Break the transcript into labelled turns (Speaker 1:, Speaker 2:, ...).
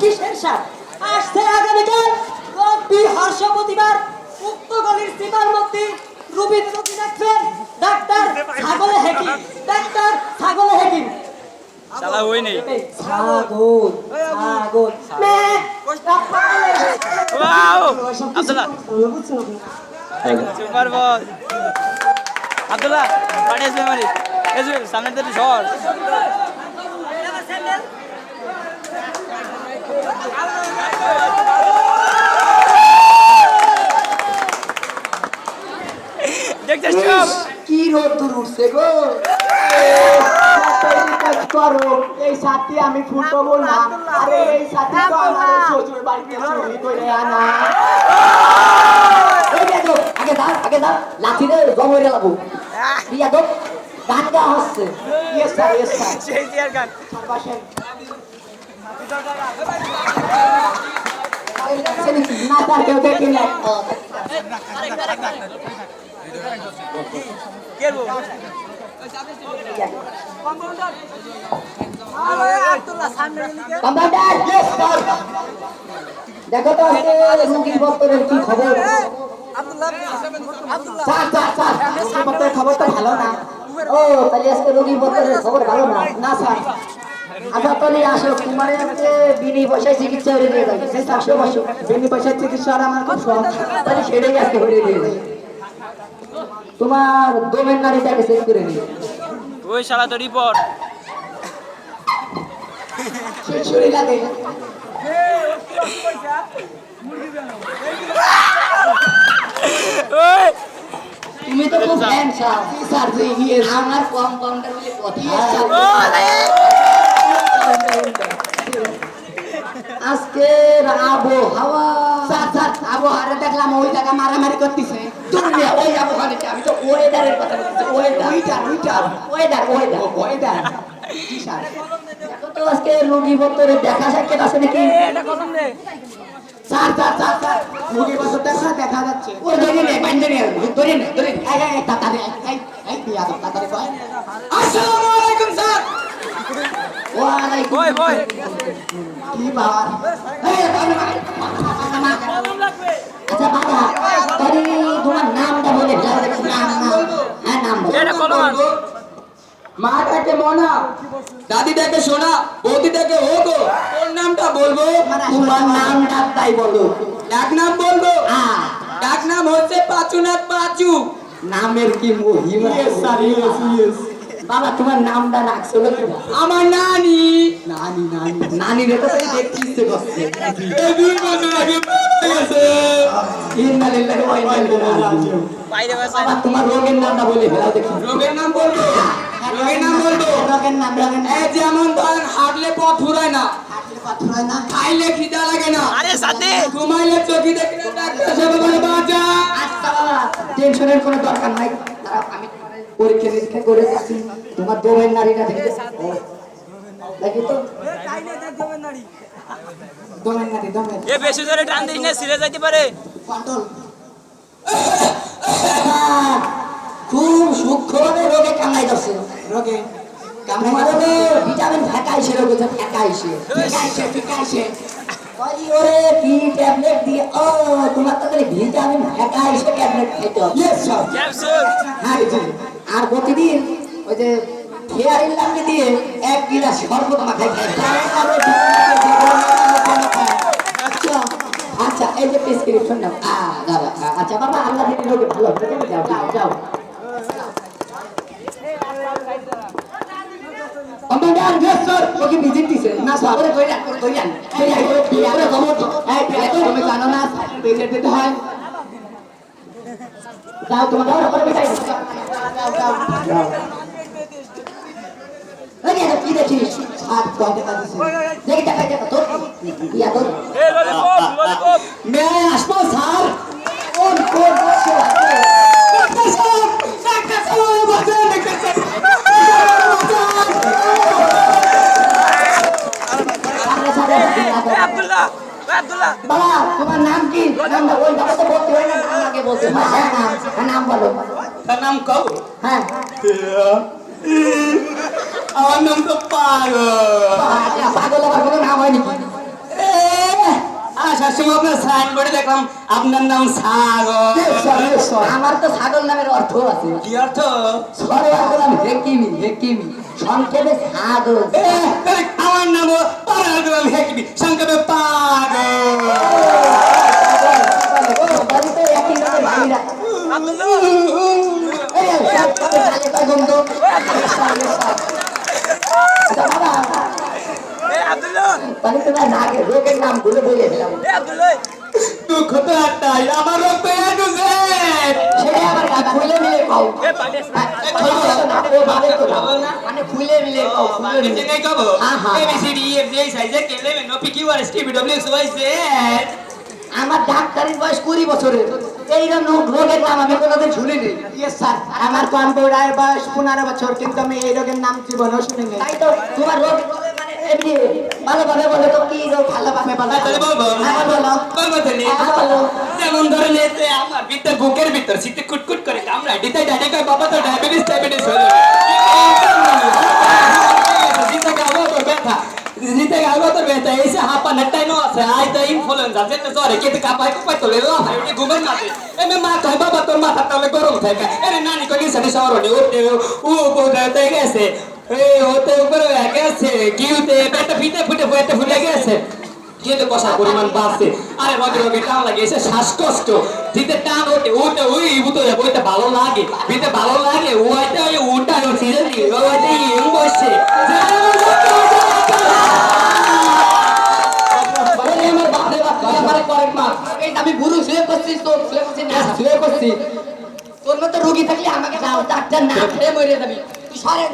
Speaker 1: কিসের সার? আসছে আগামীকাল রব্বি হর্ষ প্রতিবার উক্ত গলির সীমার মধ্যে রুবিন রোগী দেখবেন ডাক্তার ছাগলে হেকিম। ডাক্তার ছাগলে হেকিম।
Speaker 2: শালা ওই নেই
Speaker 1: ছাগল ছাগল। মে
Speaker 2: ওয়াও! আব্দুল্লাহ। সুপার বল। আব্দুল্লাহ পাঠিয়ে আসবে মারি এসবে সামনে থেকে ঝড়
Speaker 3: কি রোদ্দুর উঠছে গো করো এই সাথে আমি ফুটবো বললাম আরে এই সাথে তো আমার শ্বশুর বাড়িতে চুরি করে আনা
Speaker 1: আগে দাও আগে দাও লাঠি দে জমরে লাগবো দিয়া দো গান গা হচ্ছে
Speaker 3: ইয়েস স্যার ইয়েস স্যার
Speaker 2: সেই দিয়ার গান
Speaker 1: না তার কেউ দেখি না দেখো তো রুগীর বত্তরের কি খবর
Speaker 3: খবর তো ভালো না
Speaker 1: ও তাহলে আজকে রোগীর বত্তরের খবর ভালো না
Speaker 3: না স্যার
Speaker 1: আসো বিনি পয়সায় চিকিৎসা করে দিয়ে যাবে সেই চারশো পাঁচশো
Speaker 3: বিনি পয়সার চিকিৎসা আর আমার খুব শখ
Speaker 1: তাহলে সেটাই আজকে করে দিয়ে যাবে তোমার দমের নারীটাকে চেক করে
Speaker 2: ওই শালা তো রিপোর্ট।
Speaker 3: শরীর
Speaker 1: তুমি তো খুব হ্যান্ডসাম
Speaker 3: স্যার যে ইয়েস
Speaker 1: আমার কম্পাউন্ডার বলে কথা। আবহাওয়া
Speaker 3: স্যার স্যার আবহাওয়ারে দেখলাম ওই জায়গা মারামারি করতেছে।
Speaker 1: দুনিয়া ওই আবহাওয়া আমি তো ওয়েদারের কথা বলছি ওয়েদার ওয়েদার ওয়েদার
Speaker 3: জি স্যার?
Speaker 1: দেখো তো আজকে রোগী বত্তরে দেখা সাক্ষাৎ আছে নাকি?
Speaker 3: স্যার স্যার স্যার স্যার মুখে বছর দেখা দেখা যাচ্ছে।
Speaker 1: ও ধরে নে বাইন্দে নে ধরে নে ধরে নে।
Speaker 3: এই এই তাড়াতাড়ি এই এই কয় আসসালামু আলাইকুম স্যার।
Speaker 2: ওই ওই।
Speaker 3: কি বাবা এই বাবা
Speaker 1: আচ্ছা বাবা তাহলে তোমার নামটা বলে দাও নাম হ্যাঁ নাম
Speaker 2: এটা কলম আছে।
Speaker 3: মা ডাকে মনা দাদি ডাকে সোনা বৌদি ডাকে ও গো ওর নামটা বলব
Speaker 1: তোমার নাম ডাক্তাই বলো।
Speaker 3: ডাক নাম বলব? ডাক নাম হচ্ছে পাচুনাথ পাচু।
Speaker 1: নামের কি মহিমা?
Speaker 3: স্যার ইয়েস ইয়েস
Speaker 1: বাবা তোমার নামটা রাখছো
Speaker 3: আমার নানি। নানি নানি
Speaker 1: নানি রে তো দেখতে ইচ্ছে করছে।
Speaker 3: এই দুই বছর আগে গেছে।
Speaker 1: ইন্না ওয়া ইন্না ইলাইহি রাজিউন
Speaker 2: বাইরে
Speaker 1: বাবা তোমার রোগের নামটা বলে ফেলাও দেখি।
Speaker 3: রোগের নাম বলব? রোগের নাম বলব?
Speaker 1: রোগের নাম রোগের নাম।
Speaker 3: এই যেমন ধরেন হাঁটলে পথ ফুরায় না
Speaker 1: হয় না।
Speaker 3: খাইলে খিদা লাগে না।
Speaker 2: আরে সাথে।
Speaker 3: ঘুমাইলে চোখে দেখলে ডাক্তার সাহেব বলে বাঁচা।
Speaker 1: আচ্ছা বাবা টেনশনের কোনো দরকার নাই। আমি পরীক্ষা নিরীক্ষা করে যাচ্ছি তোমার দমের নারীটা দেখে। দেখি তো।
Speaker 3: দমেন নাতি দমেন
Speaker 2: এ বেশি টান দিস না সিরে যাইতে পারে।
Speaker 1: কন্ট্রোল খুব সূক্ষ্মভাবে রোগে কামড়াই যাচ্ছে
Speaker 3: রোগে
Speaker 1: আমাদের ভিটামিন ফেকাইছে রোগ হচ্ছে ফেকাইছে ফেকাইছে ফেকাইছে ওই ওরে কি ট্যাবলেট দিয়ে? ও তোমার তো ভিটামিন ফেকাইছে ট্যাবলেট খাইতে হবে।
Speaker 3: Yes sir
Speaker 2: capsule.
Speaker 1: হ্যাঁ। আর প্রতিদিন ওই যে ইলামকে দিয়ে এক গিলাস শরবত আচ্ছা আচ্ছা এই যে প্রেসক্রিপশন নাও। আচ্ছা বাবা আল্লাহ দিদি লোকে ভালো যাও যাও যাও। কমান্ডার ইয়েস ওকে ভিজিট দিছে? না এই তুমি জানো না দিতে হয়। যাও বিদায় দাও যাও যাও যাও এই যে কি দেখিস বাবা তোমার নাম কি? হয় হয় হ্যাঁ নাম বলো।
Speaker 3: তার নাম কও?
Speaker 1: হ্যাঁ।
Speaker 3: আমার নাম তো পাগল।
Speaker 1: পাগল আবার কোনো নাম হয় নাকি
Speaker 3: এ
Speaker 4: সাইনবোর্ডে দেখলাম আপনার নাম সাগর।
Speaker 1: আমার তো ছাগল নামের অর্থ আছে।
Speaker 4: কি অর্থ?
Speaker 1: সরে আসলাম হেকিমি হেকিমি। সংক্ষেপে
Speaker 4: এ, আমার নাম পারাগ্রাম হেকবি সংক্ষেপে পাগল
Speaker 1: বাড়িতে একই নামে ভাইরা
Speaker 2: আব্দুল্লাহ
Speaker 1: এই সব ভালো তখন তো আচ্ছা বাবা
Speaker 2: এ
Speaker 4: আমার রক্ত একটু
Speaker 1: সেটাই আবার গা খুলে মিলে পাও ও বাড়ি তো না খুলে মিলে পাও খুলে মিলে। আমার ডাক্তারের বয়স কুড়ি বছরের এইরকম রোগের নাম আমি কোনোদিন শুনিনি.
Speaker 3: আমার কম্পিউটার বয়স পনেরো বছর, কিন্তু আমি এই রোগের নাম জীবনেও শুনিনি
Speaker 1: তাই তো, তোমার রোগ এমনি ভালোভাবে বলো তো কি রোগ ভালোভাবে বলো। হ্যাঁ বলো। হ্যাঁ বলো।
Speaker 4: যেমন ধরেন এতে আমার ভিতর বুকের ভিতর শীতে কুটকুট করে কামড়ায় দিতে ডাইনে কয় বাবা তো ডায়াবেটিস ডায়াবেটিস হয়ে জিতে গাবো তোর ব্যথা। জিতে গাবো তোর ব্যথা। এসে হাপা নেটাই নো আছে। আই তো ইনফ্লুয়েঞ্জা যেতে জ্বরে কেটে কাপাই কুপাই তোলে লো ভাই ওটি ঘুমের মাঝে এমনি মা কয় বাবা তোর মাথা তাহলে গরম থাকে। এরে নানি কই গেছে শহরে উঠতে ও বোঝাতে গেছে। এই উপরে হয়ে গেছে কিউতে পেটে ফিটে ফুটে ফুটে ফুটে গেছে কিন্তু কষার পরিমাণ বাড়ছে। আরে রগে রগে টান লাগিয়েছে শ্বাসকষ্ট। দিতে টান ওঠে ওটা ওই বুতো ওইটা ভালো লাগে। দিতে ভালো লাগে ওইটা ওই ওটা ওই সিজন ওইটা ইং বসছে।
Speaker 1: আমি বুড়ো শুয়ে করছিস তো শুয়ে করছিস না। শুয়ে করছি তোর মতো রোগী থাকলে আমাকে ডাক্তার না খেয়ে মরে যাবি। সরেন